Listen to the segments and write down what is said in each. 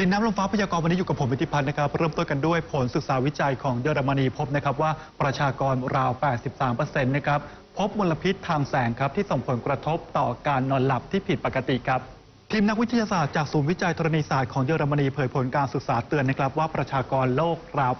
ดินน้ำลมฟ้าพยากรณ์วันนี้อยู่กับผมวิทิพัฒน์นะครับ เริ่มต้นกันด้วยผลศึกษาวิจัยของเยอรมนีพบนะครับว่าประชากรราว 83%นะครับพบมลพิษทางแสงครับที่ส่งผลกระทบต่อการนอนหลับที่ผิดปกติครับทีมนักวิทยาศาสตร์จากศูนย์วิจัยธรณีศาสตร์ของเยอรมนีเผยผลการศึกษาเตือนนะครับว่าประชากรโลกราว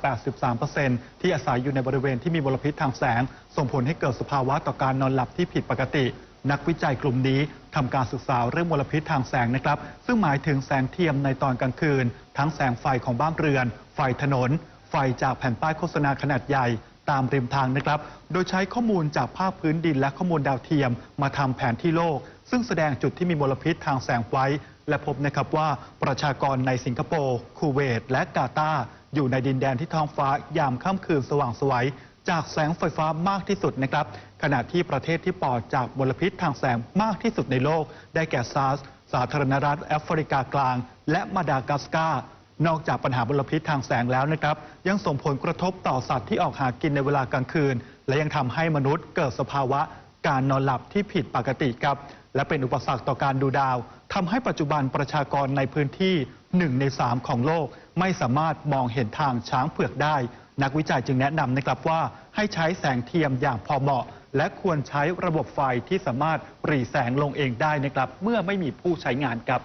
83%ที่อาศัยอยู่ในบริเวณที่มีมลพิษทางแสง ส่งผลให้เกิดสภาวะต่อการนอนหลับที่ผิดปกติ นักวิจัยกลุ่มนี้ทำการศึกษาเรื่องมลพิษทางแสงนะครับ ซึ่งหมายถึงแสงเทียมในตอนกลางคืน ทั้งแสงไฟของบ้านเรือน ไฟถนน ไฟจากแผ่นป้ายโฆษณาขนาดใหญ่ตามริมทางนะครับ โดยใช้ข้อมูลจากภาคพื้นดินและข้อมูลดาวเทียมมาทำแผนที่โลก ซึ่งแสดงจุดที่มีมลพิษทางแสงไว้ และพบนะครับว่าประชากรในสิงคโปร์ คูเวต และกาตาร์อยู่ในดินแดนที่ท้องฟ้ายามค่ำคืนสว่างไสวยจากแสงไฟฟ้ามากที่สุดนะครับ ขณะที่ประเทศที่ปลอดจากมลพิษทางแสงมากที่สุดในโลก ได้แก่ซาร์สสาธารณรัฐแอฟริกากลาง และมาดากัสการ์นอกจากปัญหามลพิษทางแสงแล้วนะครับ ยังส่งผลกระทบต่อสัตว์ที่ออกหากินในเวลากลางคืน และยังทำให้มนุษย์เกิดสภาวะการนอนหลับที่ผิดปกติครับ และเป็นอุปสรรคต่อการดูดาวทำให้ปัจจุบันประชากรในพื้นที่ 1 ใน 3 ของโลก ไม่สามารถมองเห็นทางช้างเผือกได้ นักวิจัยจึงแนะนำนะครับว่าให้ใช้แสงเทียมอย่างพอเหมาะ และควรใช้ระบบไฟที่สามารถปรีแสงลงเองได้นะครับ เมื่อไม่มีผู้ใช้งานครับ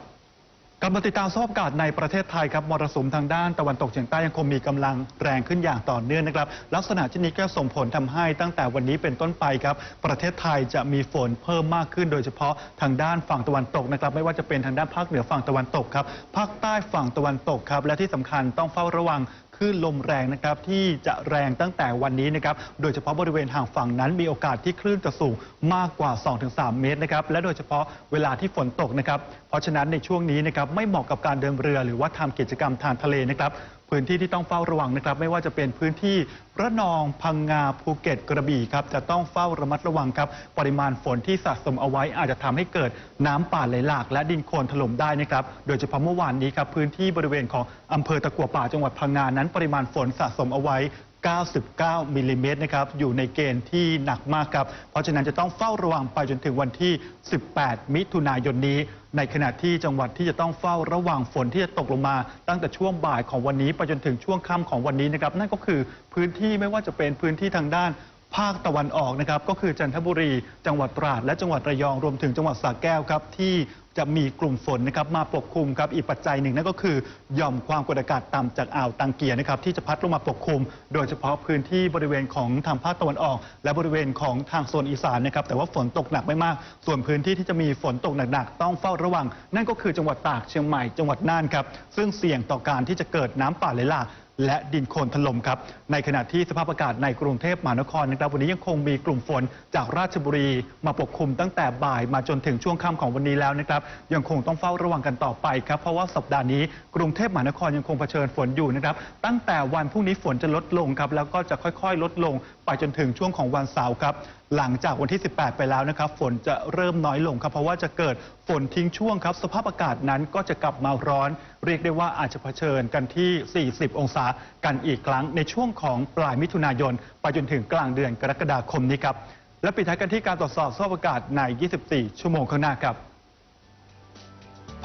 กลับมาติดตามสภาพอากาศในประเทศไทยครับมรสุมทางด้านตะวันตกเฉียงใต้ยังคงมีกำลังแรงขึ้นอย่างต่อเนื่องนะครับ ลักษณะเช่นนี้ก็ส่งผลทำให้ตั้งแต่วันนี้เป็นต้นไปครับ ประเทศไทยจะมีฝนเพิ่มมากขึ้น โดยเฉพาะทางด้านฝั่งตะวันตกนะครับ ไม่ว่าจะเป็นทางด้านภาคเหนือฝั่งตะวันตกครับภาคใต้ฝั่งตะวันตกครับและที่สำคัญต้องเฝ้าระวังคลื่นลมแรงนะครับที่จะแรงตั้งแต่วันนี้นะครับโดยเฉพาะบริเวณห่างฝั่งนั้น มีโอกาสที่คลื่นจะสูงมากกว่า 2-3 เมตรนะครับและโดยเฉพาะเวลาที่ฝนตกนะครับเพราะฉะนั้นในช่วงนี้นะครับไม่เหมาะกับการเดินเรือ หรือว่าทำกิจกรรมทางทะเลนะครับพื้นที่ที่ต้องเฝ้าระวังนะครับ ไม่ว่าจะเป็นพื้นที่ระนองพังงาภูเก็ตกระบี่ครับจะต้องเฝ้าระมัดระวังครับ ปริมาณฝนที่สะสมเอาไว้อาจจะทำให้เกิดน้ำป่าไหลหลาก และดินโคลนถล่มได้นะครับ โดยเฉพาะเมื่อวานนี้ครับพื้นที่บริเวณของอำเภอตะกัวป่าจังหวัดพังงานั้น ปริมาณฝนสะสมเอาไว้ 99มิลลิเมตรนะครับอยู่ในเกณฑ์ที่หนักมากครับ เพราะฉะนั้นจะต้องเฝ้าระวังไปจนถึงวันที่ 18 มิถุนายนนี้ ในขณะที่จังหวัดที่จะต้องเฝ้าระวังฝนที่จะตกลงมา ตั้งแต่ช่วงบ่ายของวันนี้ไปจนถึงช่วงค่ำของวันนี้นะครับนั่นก็คือพื้นที่ไม่ว่าจะเป็นพื้นที่ทางด้านภาคตะวันออกนะครับก็คือจันทบุรี จังหวัดตราด และจังหวัดระยองรวมถึงจังหวัดสระแก้วครับที่ จะมีกลุ่มฝนนะครับมาปกคลุมครับอีกปัจจัยหนึ่งนั่นก็คือหย่อมความกดอากาศต่ำจากอ่าวตังเกียนะครับที่จะพัดลงมาปกคลุม โดยเฉพาะพื้นที่บริเวณของทางภาคตะวันออก และบริเวณของทางโซนอีสานนะครับแต่ว่าฝนตกหนักไม่มาก ส่วนพื้นที่ที่จะมีฝนตกหนักๆต้องเฝ้าระวัง นั่นก็คือจังหวัดตากเชียงใหม่จังหวัดน่านครับซึ่งเสี่ยงต่อการที่จะเกิดน้ำป่าไหลหลาก และดินโคลนถล่มครับ ในขณะที่สภาพอากาศในกรุงเทพมหานครนะครับวันนี้ยังคงมีกลุ่มฝนจากราชบุรีมาปกคลุมตั้งแต่บ่ายมาจนถึงช่วงค่ำของวันนี้แล้วนะครับยังคงต้องเฝ้าระวังกันต่อไปครับเพราะว่าสัปดาห์นี้กรุงเทพมหานครยังคงเผชิญฝนอยู่นะครับตั้งแต่วันพรุ่งนี้ฝนจะลดลงครับแล้วก็จะค่อยๆ ลดลงไปจนถึงช่วงของวันเสาร์ครับหลังจากวันที่ 18 ไปแล้วนะครับ ฝนจะเริ่มน้อยลงครับ เพราะว่าจะเกิดฝนทิ้งช่วงครับ สภาพอากาศนั้นก็จะกลับมาร้อน เรียกได้ว่าอาจจะเผชิญกันที่ 40 องศากันอีกครั้งในช่วงของปลายมิถุนายน ไปจนถึงกลางเดือนกรกฎาคมนี้ครับ และปิดท้ายกันที่การตรวจสอบสภาพอากาศใน 24 ชั่วโมงข้างหน้าครับ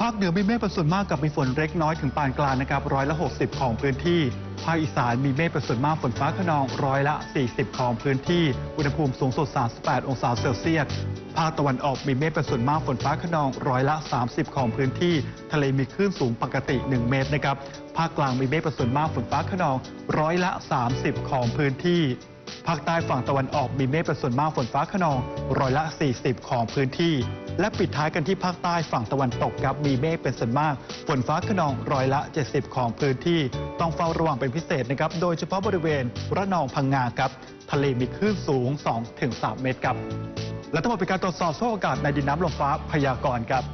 ภาคเหนือมีเมฆเป็นส่วนมากกับมีฝนเล็กน้อยถึงปานกลางนะครับร้อยละ 60 ของพื้นที่ ภาคอีสานมีเมฆเป็นส่วนมากฝนฟ้าขนองร้อยละ 40 ของพื้นที่ อุณหภูมิสูงสุด 38 องศาเซลเซียส ภาคตะวันออกมีเมฆเป็นส่วนมากฝนฟ้าขนองร้อยละ 30 ของพื้นที่ ทะเลมีคลื่นสูงปกติ 1 เมตรนะครับ ภาคกลางมีเมฆเป็นส่วนมากฝนฟ้าขนองร้อยละ 30 ของพื้นที่ ภาคใต้ฝั่งตะวันออกมีเมฆเป็นส่วนมากฝนฟ้าขนองร้อยละ 40 ของพื้นที่ และปิดท้ายกันที่ภาคใต้ฝั่งตะวันตกครับมีเมฆเป็นส่วนมากฝนฟ้าขนองร้อยละ 70 ของพื้นที่ ต้องเฝ้าระวังเป็นพิเศษนะครับโดยเฉพาะบริเวณระนองพังงาครับทะเลมีคลื่นสูง 2-3 เมตรครับและทั้งหมดเป็นการตรวจสอบสภาพอากาศในดินน้ำลมฟ้าพยากรณ์ครับ